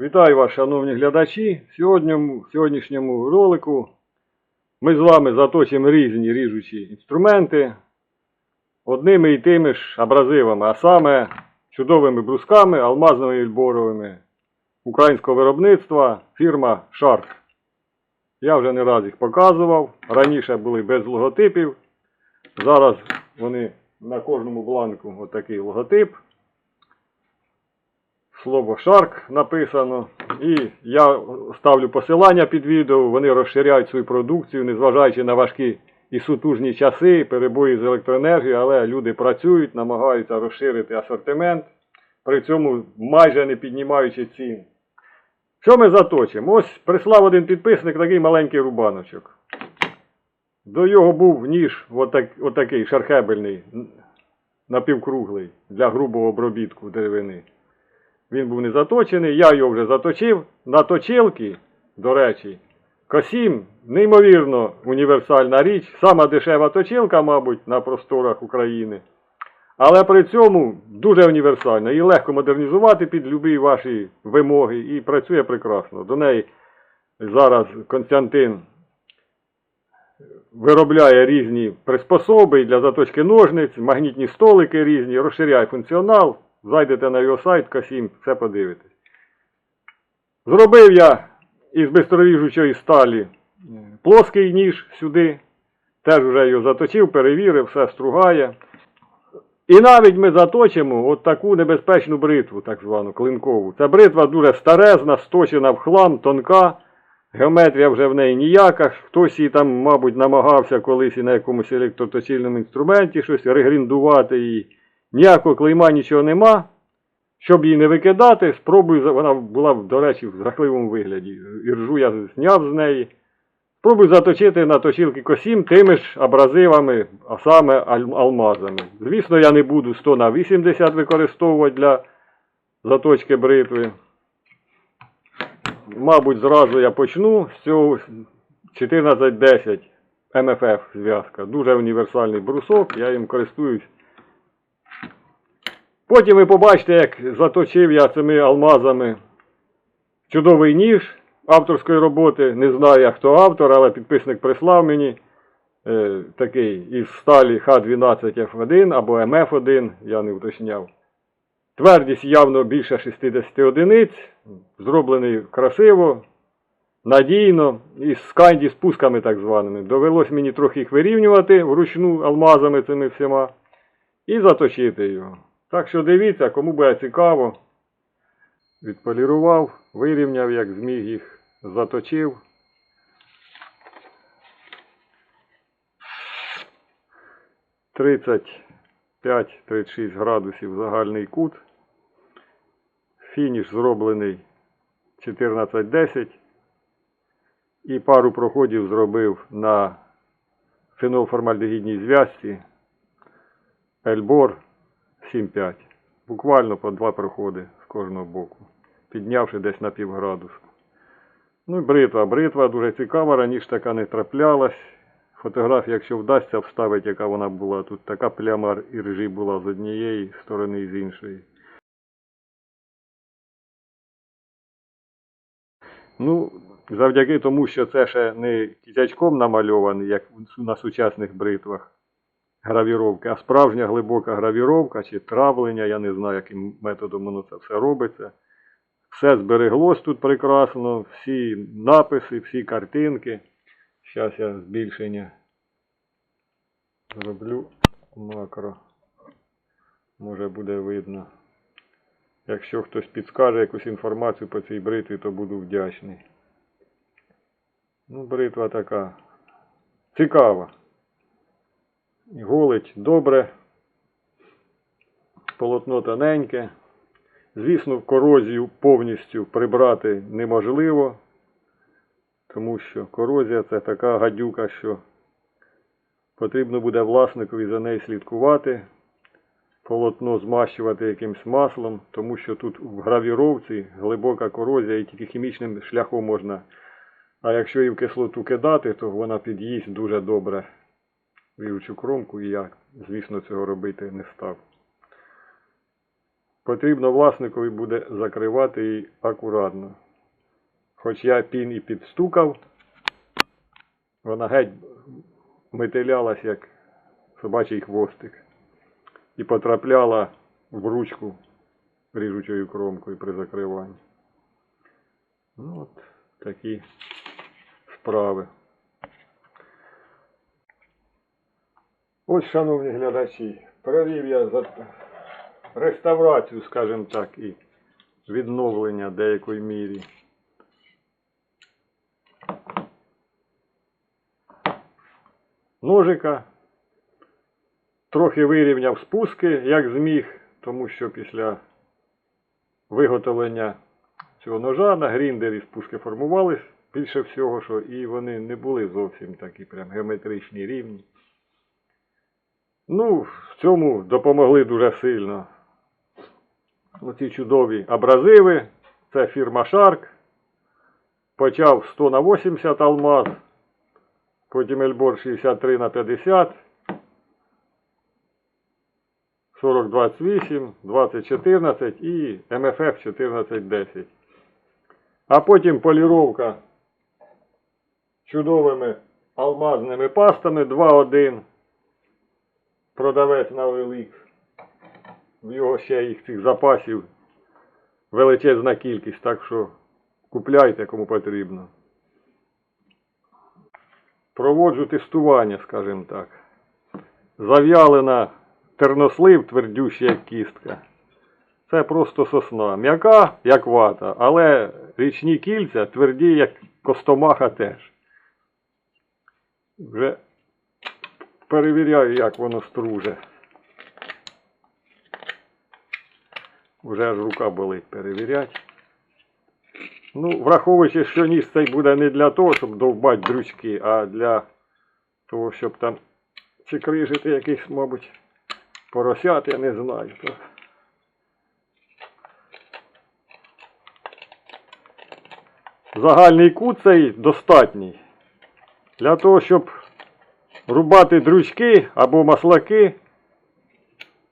Вітаю вас, шановні глядачі. В сьогоднішньому, ролику ми з вами заточимо різні ріжучі інструменти одними і тими ж абразивами, а саме чудовими брусками, алмазними і ільборовими українського виробництва фірма Shark. Я вже не раз їх показував. Раніше були без логотипів. Зараз вони на кожному бланку отакий логотип слово Shark написано. І я ставлю посилання під відео. Вони розширяють свою продукцію, незважаючи на важкі і сутужні часи, перебої з електроенергією, але люди працюють, намагаються розширити асортимент, при цьому майже не піднімаючи цін. Що ми заточимо? Ось прислав один підписник такий маленький рубаночок. До його був ніж отак, отакий шархебельний, напівкруглий, для грубого обробітку деревини. Він був не заточений, я його вже заточив. На точилки, до речі, Косім, неймовірно універсальна річ, сама дешева точилка, мабуть, на просторах України. Але при цьому дуже універсальна. Її легко модернізувати під любі ваші вимоги і працює прекрасно. До неї зараз Константин виробляє різні приспособи для заточки ножниць, магнітні столики різні, розширяє функціонал. Зайдете на його сайт Касім, все подивитесь. Зробив я із бистроріжучої сталі е, плоский ніж сюди. Теж вже його заточив, перевірив, все стругає. І навіть ми заточимо от таку небезпечну бритву, так звану клинкову. Ця бритва дуже старезна, сточена в хлам, тонка. Геометрія вже в неї ніяка. Хтось її там, мабуть, намагався колись і на якомусь електроточильному інструменті щось регріндувати її. Ніякого клейма, нічого нема. Щоб її не викидати, спробую, вона була, до речі, в жахливому вигляді. Іржу я зняв з неї. Спробую заточити на точилки косім тими ж абразивами, а саме алмазами. Звісно, я не буду 100 на 80 використовувати для заточки бритви. Мабуть, зразу я почну з цього 1410 МФФ зв'язка. Дуже універсальний брусок, я їм користуюсь. Потім ви побачите, як заточив я цими алмазами чудовий ніж авторської роботи. Не знаю, як хто автор, але підписник прислав мені е, такий із сталі Х12F1 або МФ1, я не уточняв. Твердість явно більше 60 одиниць, зроблений красиво, надійно, із сканді спусками так званими. Довелось мені трохи їх вирівнювати вручну алмазами цими всіма і заточити його. Так що дивіться, кому буде цікаво. Відполірував, вирівняв, як зміг їх, заточив. Тридцять 5-36 градусів загальний кут. Фініш зроблений 14-10. І пару проходів зробив на фенолформальдегідній зв'язці Ельбор 7-5. Буквально по два проходи з кожного боку, піднявши десь на півградусу. Ну і бритва. Бритва дуже цікава, раніше така не траплялась. Фотографія, якщо вдасться вставити, яка вона була, тут така пляма іржі була з однієї сторони і з іншої. Ну, завдяки тому, що це ще не кізячком намальований, як на сучасних бритвах гравіровки, а справжня глибока гравіровка чи травлення, я не знаю, яким методом воно це все робиться. Все збереглось тут прекрасно, всі написи, всі картинки. Зараз я збільшення зроблю макро. Може буде видно. Якщо хтось підскаже якусь інформацію по цій бритві, то буду вдячний. Ну, бритва така цікава. Голить добре. Полотно тоненьке. Звісно, корозію повністю прибрати неможливо, тому що корозія це така гадюка, що потрібно буде власникові за нею слідкувати, полотно змащувати якимсь маслом, тому що тут в гравіровці глибока корозія і тільки хімічним шляхом можна. А якщо її в кислоту кидати, то вона під'їсть дуже добре віручу кромку, і я, звісно, цього робити не став. потрібно власникові буде закривати її акуратно. Хоч я пін і підстукав, вона геть метелялась, як собачий хвостик, і потрапляла в ручку ріжучою кромкою при закриванні. Ну от такі справи. Ось, шановні глядачі, провів я за реставрацію, скажімо так, і відновлення деякої мірі. Ножика. Трохи вирівняв спуски, як зміг, тому що після виготовлення цього ножа на гріндері спуски формувались більше всього, що і вони не були зовсім такі прям геометричні рівні. Ну, в цьому допомогли дуже сильно. Оці чудові абразиви. Це фірма Shark. Почав 100 на 80 алмаз. Потім Ельбор 63 на 50. 4028, 2014 і МФФ 1410. А потім поліровка чудовими алмазними пастами 2.1. Продавець на OLX. В його ще їх цих запасів величезна кількість, так що купляйте кому потрібно. Проводжу тестування, скажімо так. Зав'ялена тернослив, твердюща як кістка. Це просто сосна. М'яка, як вата, але річні кільця тверді, як костомаха теж. Вже перевіряю, як воно струже. Вже аж рука болить перевіряти. Ну, враховуючи, що ніж цей буде не для того, щоб довбати дрючки, а для того, щоб там чи крижити якийсь, мабуть, поросят, я не знаю. То... Загальний кут цей достатній. Для того, щоб рубати дрючки або маслаки,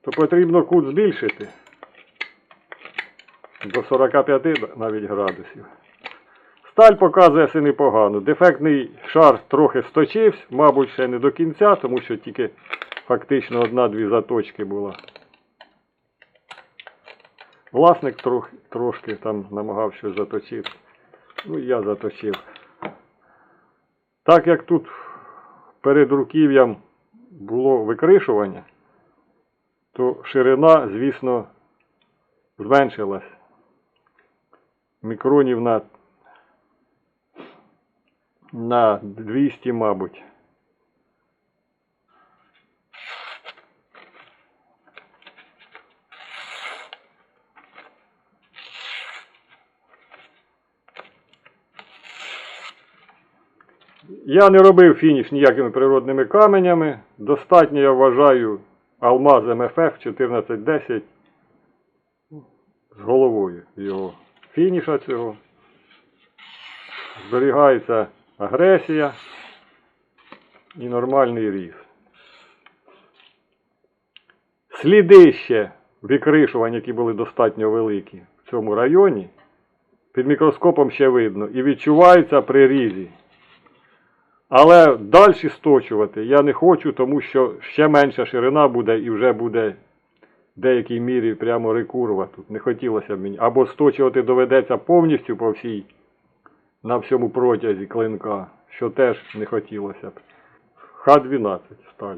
то потрібно кут збільшити до 45 навіть градусів. Сталь показує все непогано. Дефектний шар трохи сточився, мабуть, ще не до кінця, тому що тільки фактично одна-дві заточки була. Власник трохи, трошки там намагав щось заточити. Ну, я заточив. Так як тут перед руків'ям було викришування, то ширина, звісно, зменшилась. Мікронів на, на 200, мабуть. Я не робив фініш ніякими природними каменями. Достатньо, я вважаю, алмаз МФФ 1410 з головою його фініша цього. Зберігається агресія і нормальний ріс. Сліди ще викришувань, які були достатньо великі в цьому районі, під мікроскопом ще видно і відчуваються при різі. Але далі сточувати я не хочу, тому що ще менша ширина буде і вже буде в деякій мірі прямо рекурва тут. Не хотілося б мені. Або сточувати доведеться повністю по всій, на всьому протязі клинка, що теж не хотілося б. Х-12 сталь.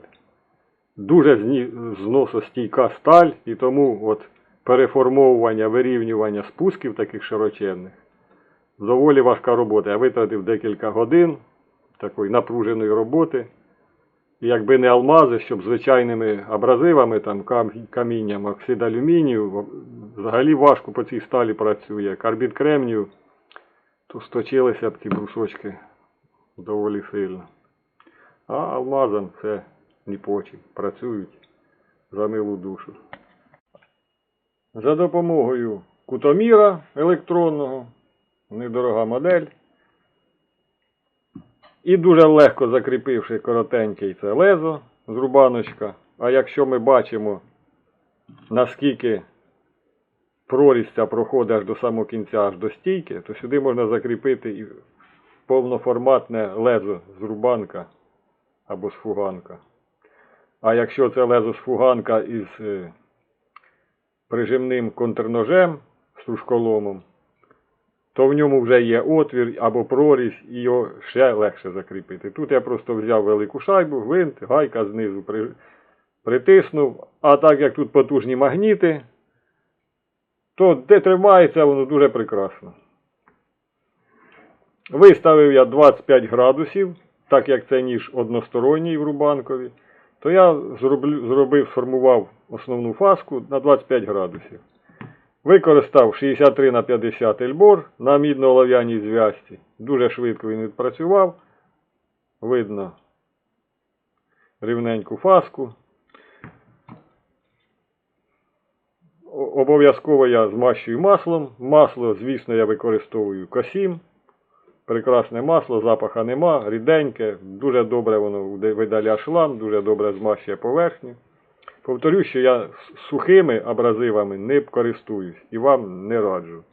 Дуже зносостійка сталь, і тому от переформовування, вирівнювання спусків таких широченних доволі важка робота. Я витратив декілька годин такої напруженої роботи. І якби не алмази, щоб звичайними абразивами, там, камінням, оксид алюмінію, взагалі важко по цій сталі працює. Карбід кремнію, то сточилися б ті брусочки доволі сильно. А алмазом це не почі, працюють за милу душу. За допомогою кутоміра електронного, недорога модель. І дуже легко закріпивши коротенький це лезо з рубаночка. А якщо ми бачимо, наскільки прорізь ця проходить аж до самого кінця, аж до стійки, то сюди можна закріпити і повноформатне лезо з рубанка або з фуганка. А якщо це лезо з фуганка із е, прижимним контрножем, стружколомом, то в ньому вже є отвір або прорізь, і його ще легше закріпити. Тут я просто взяв велику шайбу, гвинт, гайка знизу при, притиснув, а так як тут потужні магніти, то де тримається, воно дуже прекрасно. Виставив я 25 градусів, так як це ніж односторонній в рубанкові, то я зроблю, зробив, сформував основну фаску на 25 градусів. Використав 63 на 50 ельбор на мідно-олов'яній зв'язці. Дуже швидко він відпрацював. Видно рівненьку фаску. Обов'язково я змащую маслом. Масло, звісно, я використовую косім. Прекрасне масло, запаха нема, ріденьке, дуже добре воно видаляє шлам, дуже добре змащує поверхню. Повторю, що я сухими абразивами не користуюсь і вам не раджу.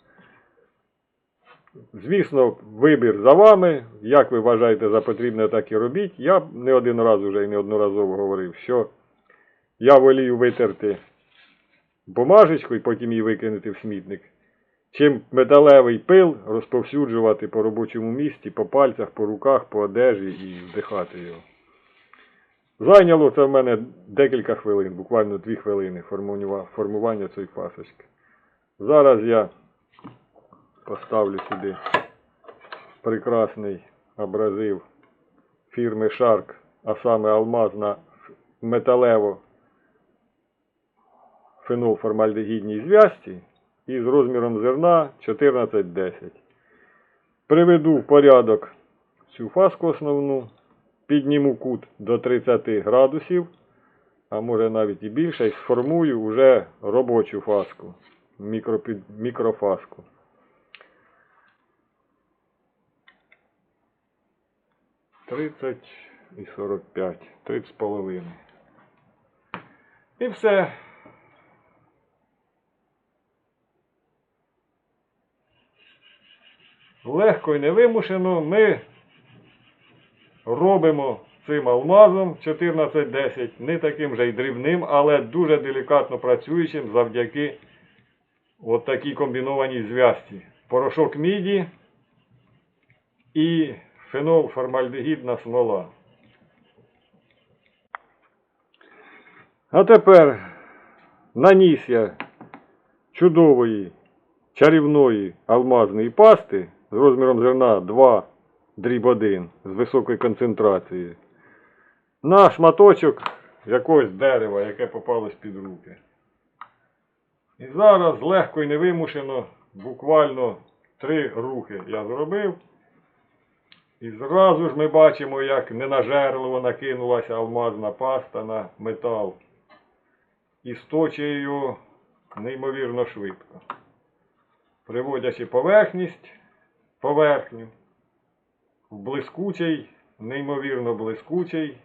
Звісно, вибір за вами. Як ви вважаєте за потрібне, так і робіть. Я не один раз вже і неодноразово говорив, що я волію витерти бумажечку і потім її викинути в смітник. Чим металевий пил розповсюджувати по робочому місці, по пальцях, по руках, по одежі і вдихати його. Зайняло це в мене декілька хвилин, буквально дві хвилини формування, цієї пасочки. Зараз я поставлю сюди прекрасний абразив фірми Shark, а саме алмаз на металево фенолформальдегідній зв'язці і з розміром зерна 14-10. Приведу в порядок цю фаску основну, підніму кут до 30 градусів, а може навіть і більше, і сформую вже робочу фаску, мікропід, мікрофаску. Тридцять і 45, 30 з половиною. І все. легко і невимушено ми робимо цим алмазом 1410, не таким же й дрібним, але дуже делікатно працюючим завдяки от такій комбінованій зв'язці. Порошок міді і фенолформальдегідна смола. А тепер наніс я чудової чарівної алмазної пасти з розміром зерна 2 дріб 1 з високою концентрацією на шматочок якогось дерева, яке попалось під руки. І зараз легко і невимушено, буквально три рухи я зробив. І зразу ж ми бачимо, як ненажерливо накинулася алмазна паста на метал. І сточує його неймовірно швидко приводячи поверхність, поверхню в блискучий, неймовірно блискучий,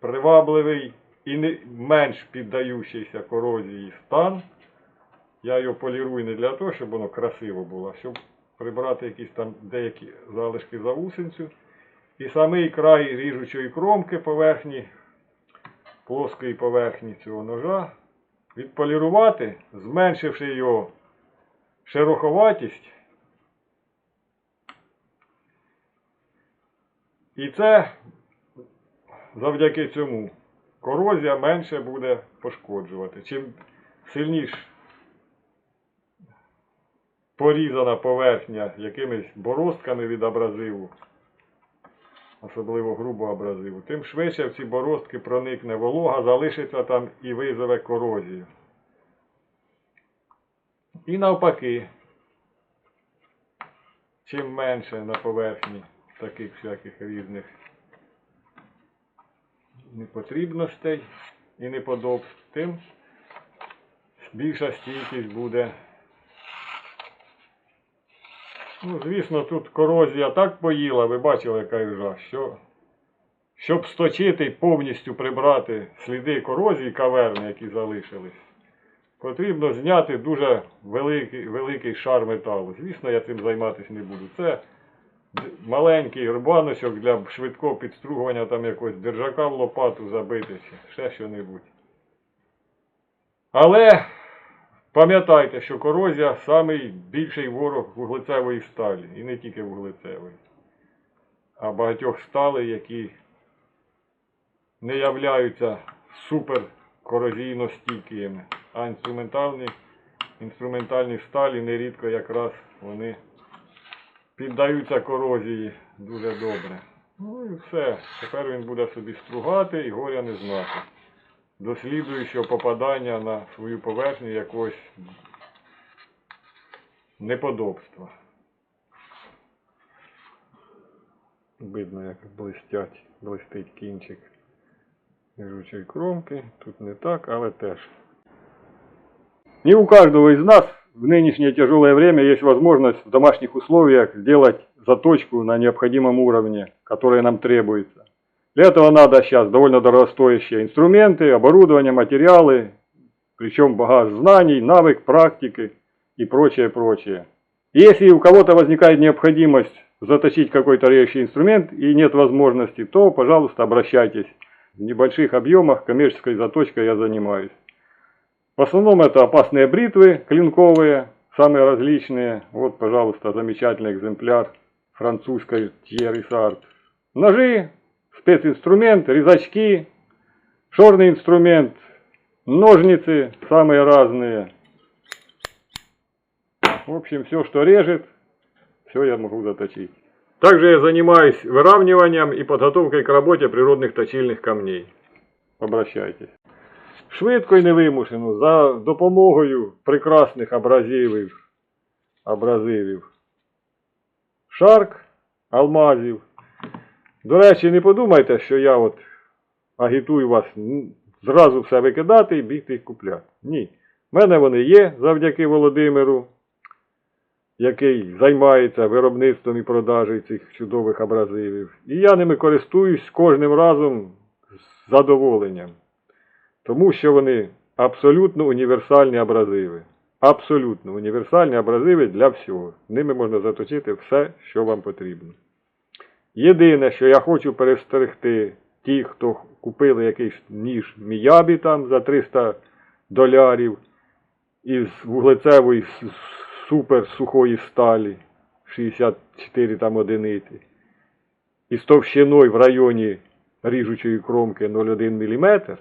привабливий і не менш піддаючийся корозії стан. Я його полірую не для того, щоб воно красиво було, а щоб прибрати якісь там деякі залишки заусенцю. І самий край ріжучої кромки поверхні, плоскої поверхні цього ножа відполірувати, зменшивши його шероховатість. І це завдяки цьому корозія менше буде пошкоджувати. Чим сильніш порізана поверхня якимись бороздками від абразиву, особливо грубого абразиву, тим швидше в ці бороздки проникне волога, залишиться там і визове корозію. І навпаки, чим менше на поверхні таких всяких різних непотрібностей і неподобств, тим більша стійкість буде. Ну, звісно, тут корозія так поїла, ви бачили, яка їжа, що щоб сточити і повністю прибрати сліди корозії каверни, які залишились, потрібно зняти дуже великий, великий шар металу. Звісно, я цим займатися не буду. Це маленький рубаночок для швидкого підстругування там якогось держака в лопату забити, чи ще що-небудь. Але пам'ятайте, що корозія самий більший ворог вуглецевої сталі. І не тільки вуглецевої, а багатьох сталей, які не являються супер корозійно стійкими, а інструментальні, інструментальні сталі нерідко якраз вони піддаються корозії дуже добре. Ну і все. Тепер він буде собі стругати і горя не знати. До слідуючого попадання на свою поверхню якогось неподобства. Видно, як блистять, блистить кінчик ріжучої кромки. Тут не так, але теж. Не у каждого из нас в нынешнее тяжелое время есть возможность в домашних условиях сделать заточку на необходимом уровне, которая нам требуется. Для этого надо сейчас довольно дорогостоящие инструменты, оборудование, материалы, причем багаж знаний, навык, практики и прочее, прочее. Если у кого-то возникает необходимость заточить какой-то режущий инструмент и нет возможности, то, пожалуйста, обращайтесь. В небольших объемах коммерческой заточкой я занимаюсь. В основном это опасные бритвы клинковые, самые различные. Вот, пожалуйста, замечательный экземпляр французской Thierry Sart. Ножи, специнструмент, резачки, шорный инструмент, ножницы самые разные. В общем, все, что режет, все я могу заточить. Также я занимаюсь выравниванием и подготовкой к работе природных точильных камней. Обращайтесь. Швидко і невимушено, за допомогою прекрасних абразивів, абразивів. Шарк, алмазів. До речі, не подумайте, що я от агітую вас зразу все викидати і бігти їх купляти. Ні. В мене вони є завдяки Володимиру, який займається виробництвом і продажею цих чудових абразивів. І я ними користуюсь кожним разом з задоволенням. Тому що вони абсолютно універсальні абразиви. Абсолютно універсальні абразиви для всього. Ними можна заточити все, що вам потрібно. Єдине, що я хочу перестерегти ті, хто купили якийсь ніж Міябі там за 300 долярів із вуглецевої с- супер сухої сталі 64 там одиниці. Із товщиною в районі ріжучої кромки 0,1 мм,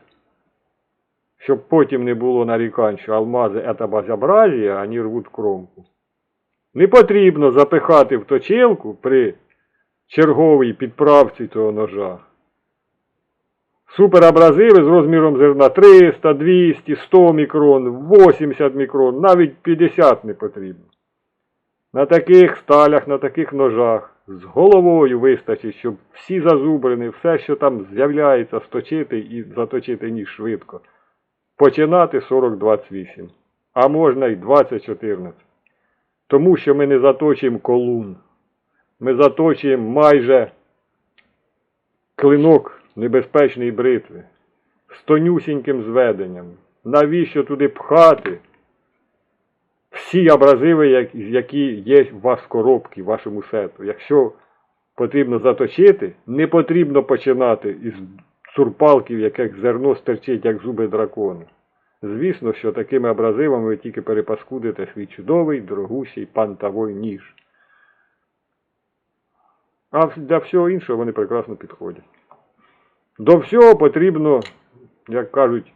щоб потім не було нарікань, що алмази це безобразія, вони рвуть кромку. Не потрібно запихати в точилку при черговій підправці цього ножа. Суперабразиви з розміром зерна 300, 200, 100 мікрон, 80 мікрон, навіть 50 не потрібно. На таких сталях, на таких ножах з головою вистачить, щоб всі зазубрини, все, що там з'являється, сточити і заточити ніж швидко. Починати 40-28, а можна й 20-14. Тому що ми не заточуємо колун. Ми заточуємо майже клинок небезпечної бритви з тонюсіньким зведенням. Навіщо туди пхати всі абразиви, які є у вас в коробці, в вашому сету? Якщо потрібно заточити, не потрібно починати із сурпалків, яких зерно стерчить, як зуби дракона. Звісно, що такими абразивами ви тільки перепаскудите свій чудовий, дорогущий пантовий ніж. А для всього іншого вони прекрасно підходять. До всього потрібно, як кажуть,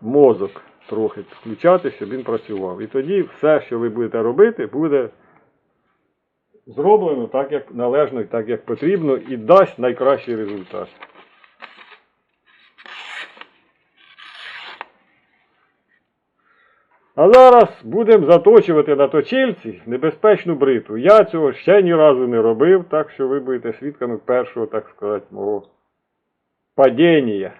мозок трохи включати, щоб він працював. І тоді все, що ви будете робити, буде зроблено так, як належно так, як потрібно, і дасть найкращий результат. А зараз будемо заточувати на точильці небезпечну бритву. Я цього ще ні разу не робив, так що ви будете свідками першого, так сказати, мого падіння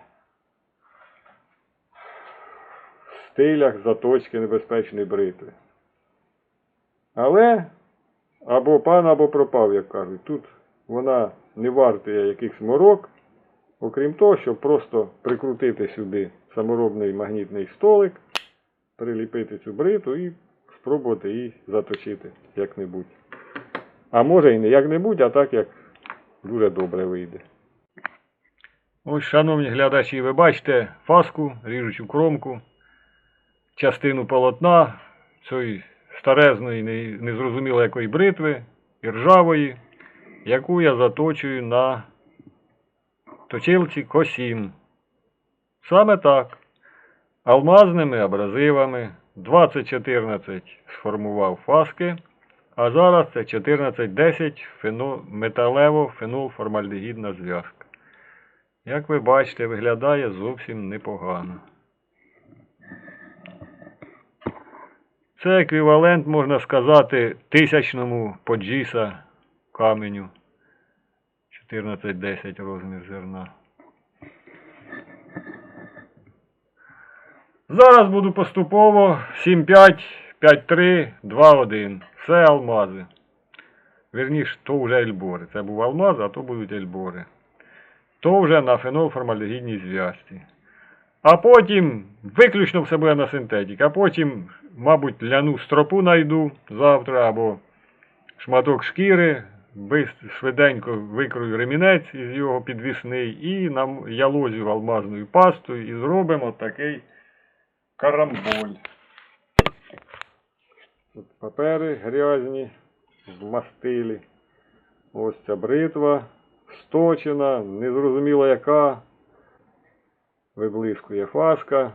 в стилях заточки небезпечної бритви. Але або пан, або пропав, як кажуть. Тут вона не вартує якихось морок, окрім того, щоб просто прикрутити сюди саморобний магнітний столик приліпити цю бриту і спробувати її заточити як-небудь. А може і не як-небудь, а так як дуже добре вийде. Ось, шановні глядачі, ви бачите фаску, ріжучу кромку, частину полотна цієї старезної, не- незрозуміло якої бритви, і ржавої, яку я заточую на точилці Косім. Саме так. Алмазними абразивами 2014 сформував фаски, а зараз це 1410 фено... металево-фенолформальдегідна зв'язка. Як ви бачите, виглядає зовсім непогано. Це еквівалент, можна сказати, тисячному поджіса каменю. 1410 розмір зерна. Зараз буду поступово 7-5, 5-3, 2-1. Все алмази. Вірніше, то вже ельбори. Це був алмаз, а то будуть ельбори. То вже на фенолформальдегідній зв'язці. А потім, виключно все буде на синтетик, а потім, мабуть, ляну стропу найду завтра або шматок шкіри, швиденько викрою ремінець із його підвісний і нам ялозю алмазною пастою і зробимо такий карамболь. Тут папери грязні, в мастилі. Ось ця бритва сточена, незрозуміло яка. Виблискує фаска.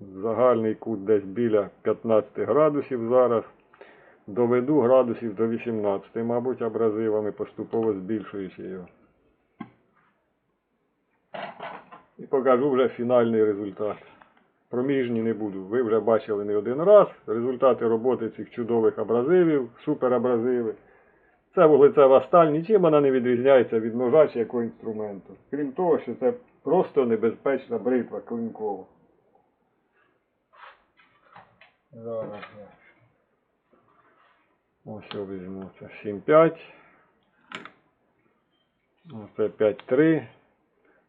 Загальний кут десь біля 15 градусів зараз. Доведу градусів до 18, мабуть, абразивами, поступово збільшуючи його. І покажу вже фінальний результат. Проміжні не буду. Ви вже бачили не один раз результати роботи цих чудових абразивів, суперабразиви. Це вуглецева сталь, нічим вона не відрізняється від ножа чи якого інструменту. Крім того, що це просто небезпечна бритва клинкова. Зараз я ось я візьму це 7,5. Оце 5,3.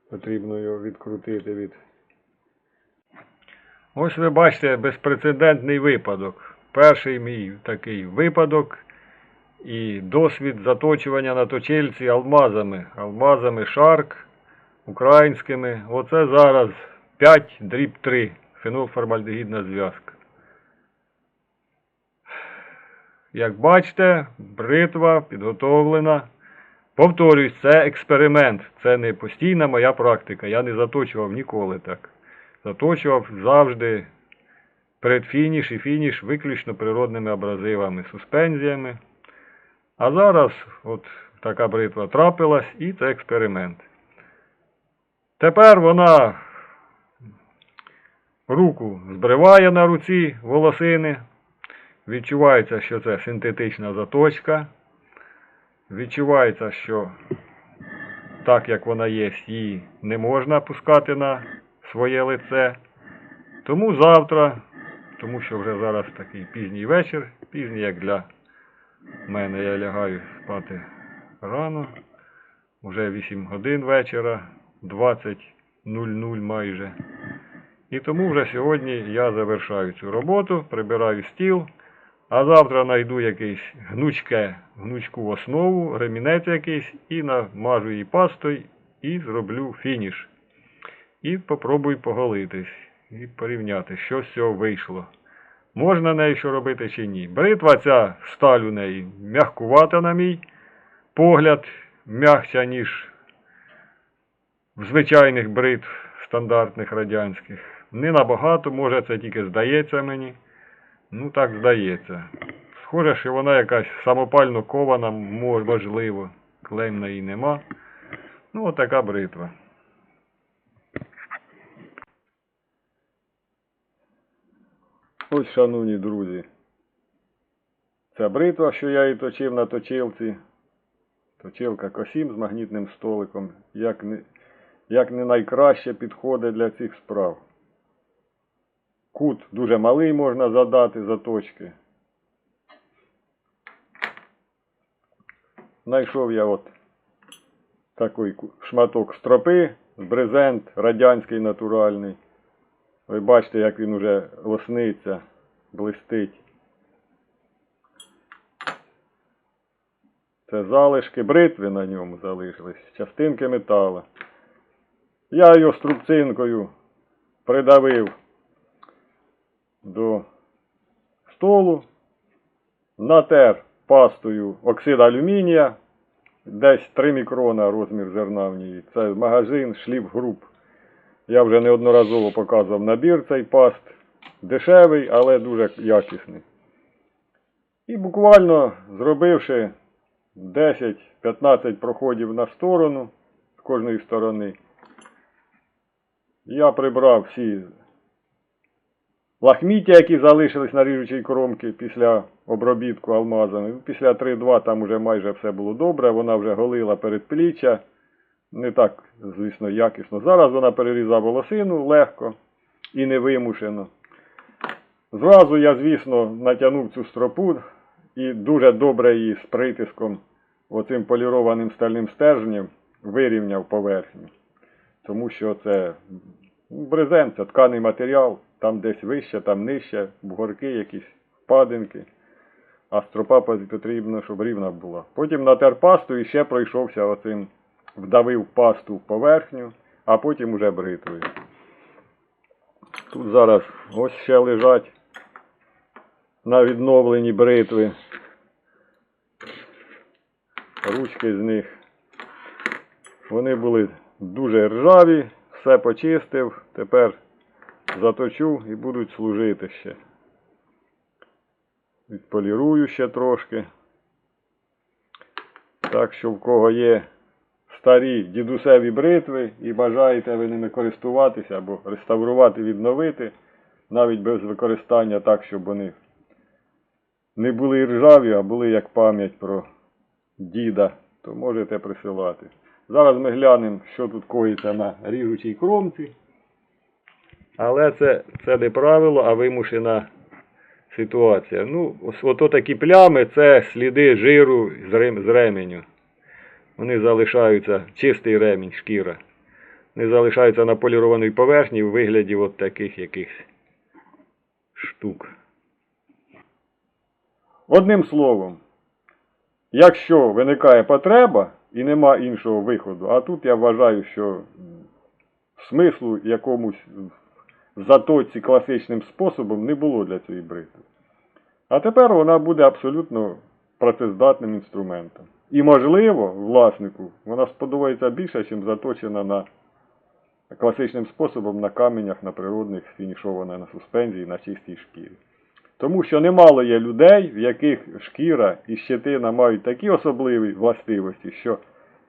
Потрібно його відкрутити від. Ось ви бачите безпрецедентний випадок. Перший мій такий випадок і досвід заточування на точильці алмазами. Алмазами шарк українськими. Оце зараз 5 дріб 3 фенолформальдегідна зв'язка. Як бачите, бритва підготовлена. Повторюсь, це експеримент, це не постійна моя практика. Я не заточував ніколи так. Заточував завжди предфініш і фініш виключно природними абразивами, суспензіями. А зараз от така бритва трапилась і це експеримент. Тепер вона руку збриває на руці волосини. Відчувається, що це синтетична заточка. Відчувається, що так як вона є, її не можна пускати на своє лице. Тому завтра, тому що вже зараз такий пізній вечір, пізній як для мене, я лягаю спати рано. Вже 8 годин вечора, 20.00 майже. І тому вже сьогодні я завершаю цю роботу, прибираю стіл. А завтра знайду якийсь гнучке, гнучку основу, ремінець якийсь і намажу її пастою і зроблю фініш. І попробую поголитись і порівняти, що з цього вийшло. Можна нею що робити чи ні. Бритва ця сталь у неї м'ягкувата, на мій погляд, м'ягча, ніж в звичайних бритв стандартних радянських. Не набагато, може це тільки здається мені. Ну так здається. Схоже, що вона якась самопально кована, можливо. Клейм на її нема. Ну, отака бритва. Ось, шановні друзі. Ця бритва, що я її точив на точилці. Точилка Косім з магнітним столиком. Як не, як не найкраще підходить для цих справ. Кут дуже малий можна задати заточки. Знайшов я от такий шматок стропи, брезент радянський натуральний. Ви бачите, як він уже лосниться, блистить. Це залишки бритви на ньому залишились, частинки метала. Я його струбцинкою придавив до столу, натер пастою оксид алюмінія, десь 3 мікрона розмір зерна в ній. Це магазин Шліф Груп. Я вже неодноразово показував набір цей паст. Дешевий, але дуже якісний. І буквально зробивши 10-15 проходів на сторону з кожної сторони, я прибрав всі лахміття, які залишились на ріжучій кромці після обробітку алмазами. Після 3-2 там вже майже все було добре, вона вже голила передпліччя. Не так, звісно, якісно. Зараз вона перерізала волосину легко і невимушено. Зразу я, звісно, натягнув цю стропу і дуже добре її з притиском оцим полірованим стальним стержнем вирівняв поверхню. Тому що це ну, брезент, це тканий матеріал, там десь вище, там нижче, бугорки якісь, впадинки. А стропа потрібно, щоб рівна була. Потім натер пасту і ще пройшовся оцим, вдавив пасту в поверхню, а потім уже бритвою. Тут зараз ось ще лежать на відновлені бритви. Ручки з них. Вони були дуже ржаві, все почистив, тепер заточу і будуть служити ще. Відполірую ще трошки. Так що в кого є старі дідусеві бритви і бажаєте ви ними користуватися або реставрувати, відновити, навіть без використання так, щоб вони не були ржаві, а були як пам'ять про діда, то можете присилати. Зараз ми глянемо, що тут коїться на ріжучій кромці. Але це, це не правило, а вимушена ситуація. Ну, ото такі плями це сліди жиру з ременю. Вони залишаються, чистий ремінь, шкіра. Вони залишаються на полірованій поверхні в вигляді от таких якихось штук. Одним словом, якщо виникає потреба і нема іншого виходу, а тут я вважаю, що смислу якомусь затоці класичним способом не було для цієї бритви. А тепер вона буде абсолютно працездатним інструментом. І, можливо, власнику вона сподобається більше, ніж заточена на класичним способом на каменях, на природних, фінішована на суспензії, на чистій шкірі. Тому що немало є людей, в яких шкіра і щетина мають такі особливі властивості, що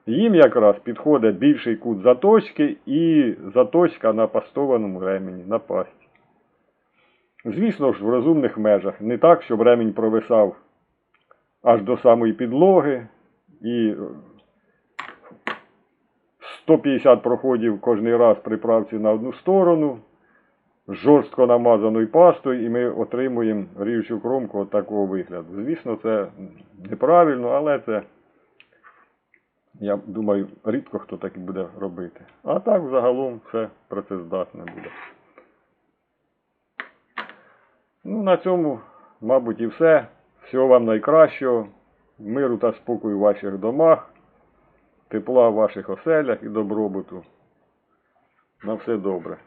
їм якраз підходить більший кут заточки і заточка на пастованому ремені, на пасті. Звісно ж, в розумних межах. Не так, щоб ремінь провисав аж до самої підлоги і 150 проходів кожний раз при правці на одну сторону, жорстко намазаною пастою, і ми отримуємо ріжучу кромку от такого вигляду. Звісно, це неправильно, але це, я думаю, рідко хто так буде робити. А так загалом все працездатне буде. Ну, на цьому, мабуть, і все. Всього вам найкращого. Миру та спокою в ваших домах, тепла в ваших оселях і добробуту. На все добре.